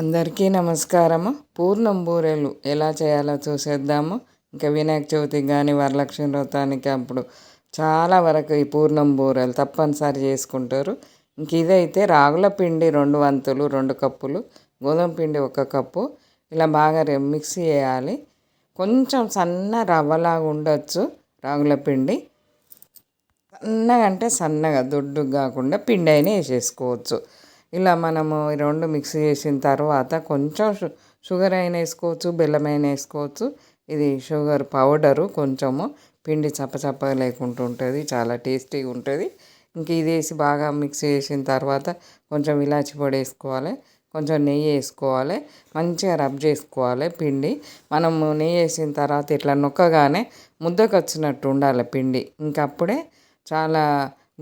అందరికీ నమస్కారము. పూర్ణం బూరెలు ఎలా చేయాలో చూసేద్దాము. ఇంకా వినాయక చవితికి కానీ వరలక్ష్మి వ్రతానికి అప్పుడు చాలా వరకు ఈ పూర్ణం బూరెలు తప్పనిసరి చేసుకుంటారు. ఇంక ఇదైతే రాగుల పిండి రెండు వంతులు రెండు కప్పులు గోధుమ పిండి ఒక కప్పు. ఇలా బాగా మిక్స్ చేయాలి. కొంచెం సన్న రవ్వలాగా ఉండొచ్చు రాగుల పిండి. సన్నగా అంటే సన్నగా దొడ్డు కాకుండా పిండి అయినా వేసేసుకోవచ్చు. ఇలా మనము ఈ రెండు మిక్స్ చేసిన తర్వాత కొంచెం షుగర్ అయినా వేసుకోవచ్చు బెల్లం అయినా వేసుకోవచ్చు. ఇది షుగర్ పౌడరు కొంచెము పిండి చప్పచప్ప లేకుండా ఉంటుంది చాలా టేస్టీగా ఉంటుంది. ఇంక ఇది వేసి బాగా మిక్స్ చేసిన తర్వాత కొంచెం ఇలాచి పొడి వేసుకోవాలి కొంచెం నెయ్యి వేసుకోవాలి మంచిగా రబ్ చేసుకోవాలి పిండి. మనము నెయ్యి వేసిన తర్వాత ఇట్లా నొక్కగానే ముద్దకు వచ్చినట్టు ఉండాలి పిండి. ఇంకప్పుడే చాలా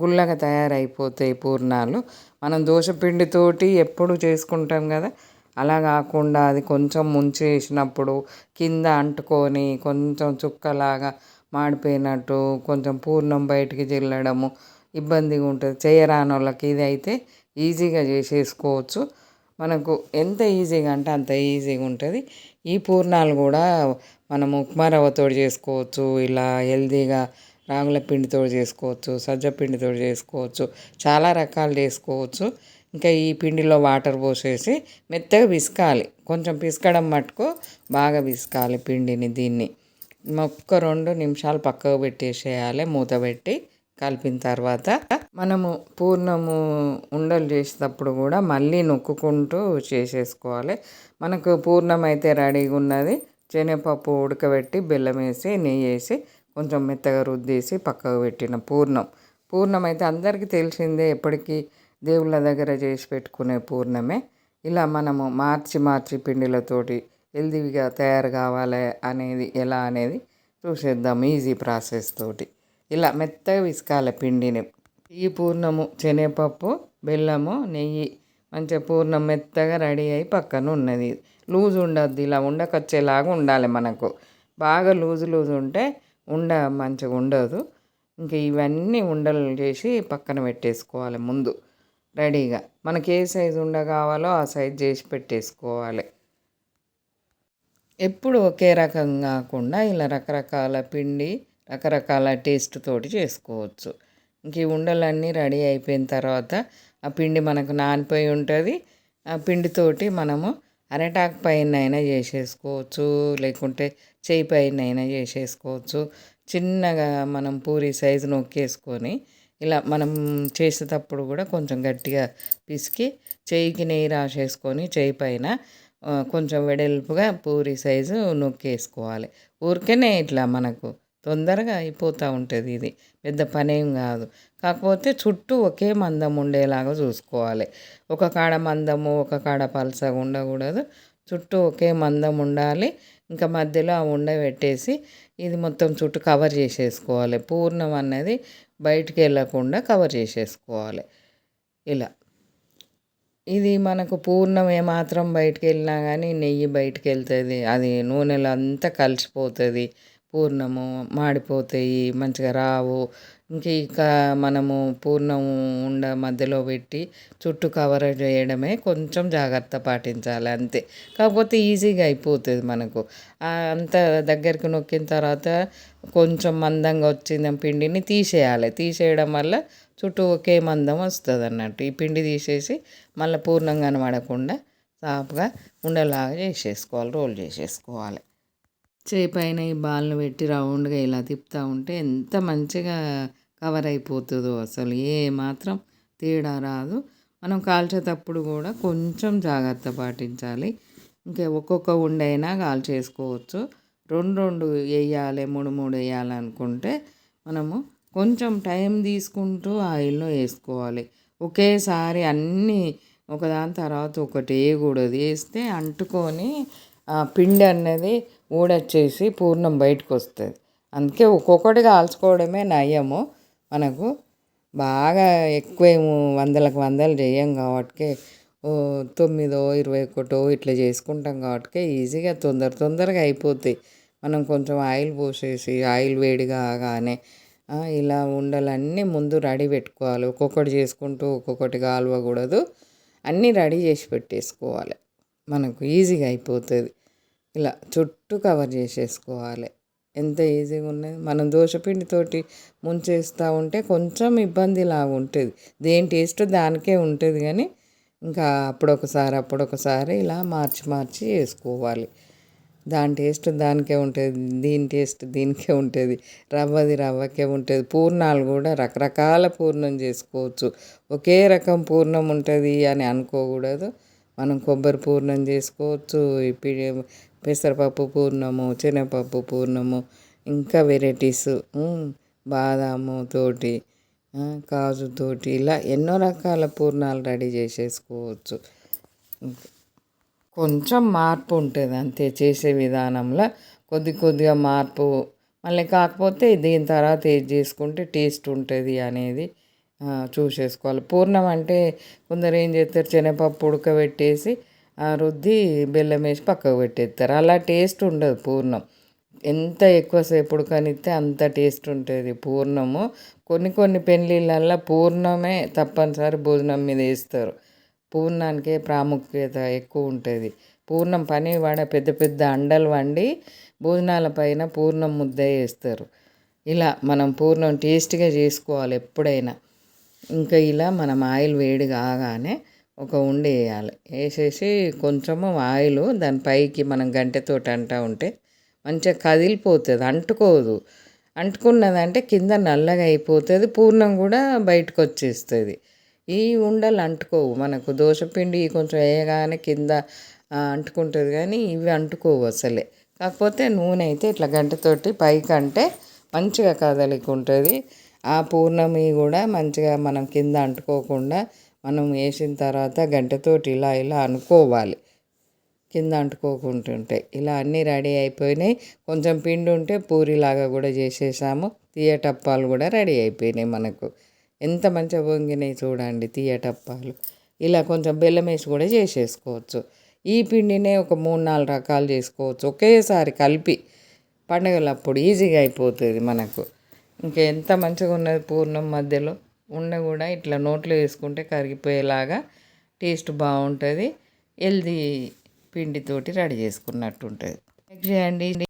గుల్లగా తయారైపోతాయి పూర్ణాలు. మనం దోశపిండితోటి ఎప్పుడు చేసుకుంటాం కదా? అలా కాకుండా అది కొంచెం ముంచేసినప్పుడు కింద అంటుకొని కొంచెం చుక్కలాగా మాడిపోయినట్టు కొంచెం పూర్ణం బయటికి చెల్లడము ఇబ్బందిగా ఉంటుంది చేయరాని వాళ్ళకి ఇది అయితే ఈజీగా చేసేసుకోవచ్చు. మనకు ఎంత ఈజీగా అంటే అంత ఈజీగా ఉంటుంది ఈ పూర్ణాలు కూడా మనం ఉప్మా రవ్వతో చేసుకోవచ్చు. ఇలా హెల్దీగా రాగుల పిండితో చేసుకోవచ్చు సజ్జ పిండితో చేసుకోవచ్చు చాలా రకాలు చేసుకోవచ్చు ఇంకా ఈ పిండిలో వాటర్ పోసేసి మెత్తగా పిసకాలి. కొంచెం పిసకడం మటుకు బాగా పిసకాలి పిండిని దీన్ని. ఒక్క రెండు నిమిషాలు పక్కకు పెట్టేసేయాలి మూత పెట్టి కలిపిన తర్వాత మనము పూర్ణము ఉండలు చేసేటప్పుడు కూడా మళ్ళీ నొక్కుకుంటూ చేసేసుకోవాలి. మనకు పూర్ణం అయితే రెడీగా ఉన్నది. శనగపప్పు ఉడకబెట్టి బెల్లం వేసి నెయ్యి వేసి కొంచెం మెత్తగా రుద్దేసి పక్కకు పెట్టిన పూర్ణం. పూర్ణం అయితే అందరికీ తెలిసిందే ఎప్పటికీ దేవుళ్ళ దగ్గర చేసి పెట్టుకునే పూర్ణమే. ఇలా మనము మార్చి మార్చి పిండిలతోటి హెల్దీగా తయారు కావాలి అనేది ఎలా అనేది చూసేద్దాం ఈజీ ప్రాసెస్ తోటి. ఇలా మెత్తగా విసుకాలి పిండిని. ఈ పూర్ణము శనగపప్పు బెల్లము నెయ్యి మంచిగా పూర్ణం మెత్తగా రెడీ అయి పక్కన ఉన్నది. లూజ్ ఉండద్దు ఇలా ఉండకొచ్చేలాగా ఉండాలి మనకు. బాగా లూజు లూజ్ ఉంటే ఉండ మంచిగా ఉండదు. ఇంక ఇవన్నీ ఉండలు చేసి పక్కన పెట్టేసుకోవాలి ముందు రెడీగా. మనకి ఏ సైజు ఉండ కావాలో ఆ సైజు చేసి పెట్టేసుకోవాలి. ఎప్పుడు ఒకే రకం కాకుండా ఇలా రకరకాల పిండి రకరకాల టేస్ట్ తోటి చేసుకోవచ్చు. ఇంక ఈ ఉండలన్నీ రెడీ అయిపోయిన తర్వాత ఆ పిండి మనకు నానిపోయి ఉంటుంది. ఆ పిండితోటి మనము అరటాకు పైన అయినా చేసేసుకోవచ్చు. లేకుంటే చేయి పైన అయినా చేసేసుకోవచ్చు. చిన్నగా మనం పూరి సైజు నొక్కేసుకొని ఇలా మనం చేసేటప్పుడు కూడా కొంచెం గట్టిగా పిసికి చేయికి నెయ్యి రాసేసుకొని చేయి పైన కొంచెం వెడల్పుగా పూరి సైజు నొక్కేసుకోవాలి. ఊరికేనే ఇట్లా మనకు తొందరగా అయిపోతూ ఉంటుంది ఇది. పెద్ద పనేం కాదు. కాకపోతే చుట్టూ ఒకే మందం ఉండేలాగా చూసుకోవాలి. ఒక కాడ మందము ఒక కాడ పలసగా ఉండకూడదు. చుట్టూ ఒకే మందం ఉండాలి. ఇంకా మధ్యలో ఆ ఉండ పెట్టేసి ఇది మొత్తం చుట్టూ కవర్ చేసేసుకోవాలి. పూర్ణం అనేది బయటికి వెళ్ళకుండా కవర్ చేసేసుకోవాలి. ఇలా. ఇది మనకు పూర్ణం ఏమాత్రం బయటికి వెళ్ళినా కానీ నెయ్యి బయటికి వెళ్తుంది. అది నూనెలో అంతా కలిసిపోతుంది. పూర్ణము మాడిపోతాయి మంచిగా రావు. ఇంక ఇక మనము పూర్ణం ఉండ మధ్యలో పెట్టి చుట్టూ కవర్ చేయడమే కొంచెం జాగ్రత్త పాటించాలి అంతే. కాకపోతే ఈజీగా అయిపోతుంది మనకు. అంత దగ్గరికి నొక్కిన తర్వాత కొంచెం మందంగా వచ్చిన పిండిని తీసేయాలి. తీసేయడం వల్ల చుట్టూ ఒకే మందం వస్తుంది అన్నట్టు. ఈ పిండి తీసేసి మళ్ళీ పూర్ణంగా కనబడకుండా సాఫ్గా ఉండలాగా చేసేసుకోవాలి రోల్ చేసేసుకోవాలి. చేయి పైన ఈ బాల్ను పెట్టి రౌండ్గా ఇలా తిప్పుతూ ఉంటే ఎంత మంచిగా కవర్ అయిపోతుందో అసలు ఏ మాత్రం తేడా రాదు. మనం కాల్చేటప్పుడు కూడా కొంచెం జాగ్రత్త పాటించాలి. ఇంకా ఒక్కొక్క ఉండైనా కాల్చేసుకోవచ్చు రెండు రెండు వేయాలి మూడు మూడు వేయాలనుకుంటే మనము కొంచెం టైం తీసుకుంటూ ఆయిల్లో వేసుకోవాలి. ఒకేసారి అన్నీ ఒకదాని తర్వాత ఒకటి వేయకూడదు వేస్తే అంటుకొని పిండి అనేది ఊడొచ్చేసి పూర్ణం బయటకు వస్తుంది అందుకే ఒక్కొక్కటి కాల్చుకోవడమే నయము. మనకు బాగా ఎక్కువ వందలకు వందలు చేయం కాబట్టి తొమ్మిదో ఇరవై ఒకటో ఇట్లా చేసుకుంటాం కాబట్టి ఈజీగా తొందర తొందరగా అయిపోతాయి. మనం కొంచెం ఆయిల్ పోసేసి ఆయిల్ వేడి కాగానే ఇలా ఉండలన్నీ ముందు రెడీ పెట్టుకోవాలి. ఒక్కొక్కటి చేసుకుంటూ ఒక్కొక్కటి కాలవకూడదు. అన్నీ రెడీ చేసి పెట్టేసుకోవాలి. మనకు ఈజీగా అయిపోతుంది. ఇలా చుట్టూ కవర్ చేసేసుకోవాలి. ఎంత ఈజీగా ఉన్నది. మనం దోశపిండితోటి ముంచేస్తూ ఉంటే కొంచెం ఇబ్బందిలాగా ఉంటుంది. దేని టేస్ట్ దానికే ఉంటుంది కానీ ఇంకా అప్పుడొకసారి అప్పుడొకసారి ఇలా మార్చి మార్చి వేసుకోవాలి. దాని టేస్ట్ దానికే ఉంటుంది దీని టేస్ట్ దీనికే ఉంటుంది రవ్వది రవ్వకే ఉంటుంది. పూర్ణాలు కూడా రకరకాల పూర్ణం చేసుకోవచ్చు. ఒకే రకం పూర్ణం ఉంటుంది అని అనుకోకూడదు. మనం కొబ్బరి పూర్ణం చేసుకోవచ్చు ఇప్పుడు పెసరపప్పు పూర్ణము శనగపప్పు పూర్ణము ఇంకా వెరైటీస్ బాదాము తోటి కాజుతోటి ఇలా ఎన్నో రకాల పూర్ణాలు రెడీ చేసేసుకోవచ్చు. కొంచెం మార్పు ఉంటుంది అంతే చేసే విధానంలో. కొద్ది కొద్దిగా మార్పు మళ్ళీ కాకపోతే దీని తర్వాత ఏది చేసుకుంటే టేస్ట్ ఉంటుంది అనేది చూసేసుకోవాలి. పూర్ణం అంటే కొందరు ఏం చేస్తారు? శనగపప్పు ఉడకబెట్టేసి రుద్ది బెల్లం వేసి పక్కకు పెట్టేస్తారు. అలా టేస్ట్ ఉండదు పూర్ణం. ఎంత ఎక్కువసేపు ఉడకనిస్తే అంత టేస్ట్ ఉంటుంది పూర్ణము. కొన్ని కొన్ని పెళ్ళిళ్ళల్లో పూర్ణమే తప్పనిసరి భోజనం మీద వేస్తారు. పూర్ణానికే ప్రాముఖ్యత ఎక్కువ ఉంటుంది. పూర్ణం పని వాడ పెద్ద పెద్ద అండలు వండి భోజనాల పైన పూర్ణం ముద్ద వేస్తారు. ఇలా మనం పూర్ణం టేస్ట్గా చేసుకోవాలి ఎప్పుడైనా. ఇంకా ఇలా మనం ఆయిల్ వేడి కాగానే ఒక ఉండి వేయాలి. వేసేసి కొంచెము ఆయిల్ దాని పైకి మనం గంటెతో అంటూ ఉంటే మంచిగా కదిలిపోతుంది అంటుకోదు. అంటుకున్నదంటే కింద నల్లగా అయిపోతుంది పూర్ణం కూడా బయటకు వచ్చేస్తుంది. ఈ ఉండలు అంటుకోవు మనకు. దోశపిండి కొంచెం వేయగానే కింద అంటుకుంటుంది కానీ ఇవి అంటుకోవు అసలే. కాకపోతే నూనె అయితే ఇట్లా గంటతోటి పైకి అంటే మంచిగా కదలిక ఉంటుంది ఆ పూర్ణమి కూడా మంచిగా మనం కింద అంటుకోకుండా మనం వేసిన తర్వాత గంటతోటి ఇలా ఇలా అనుకోవాలి. కింద అంటుకోకుంటుంటాయి ఇలా అన్నీ రెడీ అయిపోయినాయి. కొంచెం పిండి ఉంటే పూరిలాగా కూడా చేసేసాము. తీయటప్పాలు కూడా రెడీ అయిపోయినాయి మనకు. ఎంత మంచిగా పొంగినాయి చూడండి తీయటప్పాలు ఇలా కొంచెం బెల్లం వేసి కూడా చేసేసుకోవచ్చు. ఈ పిండినే ఒక మూడు నాలుగు రకాలు చేసుకోవచ్చు. ఒకేసారి కలిపి పండుగలప్పుడు ఈజీగా అయిపోతుంది మనకు. ఇంకా ఎంత మంచిగా ఉన్నది పూర్ణం మధ్యలో. ఉండ కూడా ఇట్లా నోట్లో వేసుకుంటే కరిగిపోయేలాగా టేస్ట్ బాగుంటుంది. హెల్దీ పిండితోటి రెడీ చేసుకున్నట్టు ఉంటుంది. చేయండి.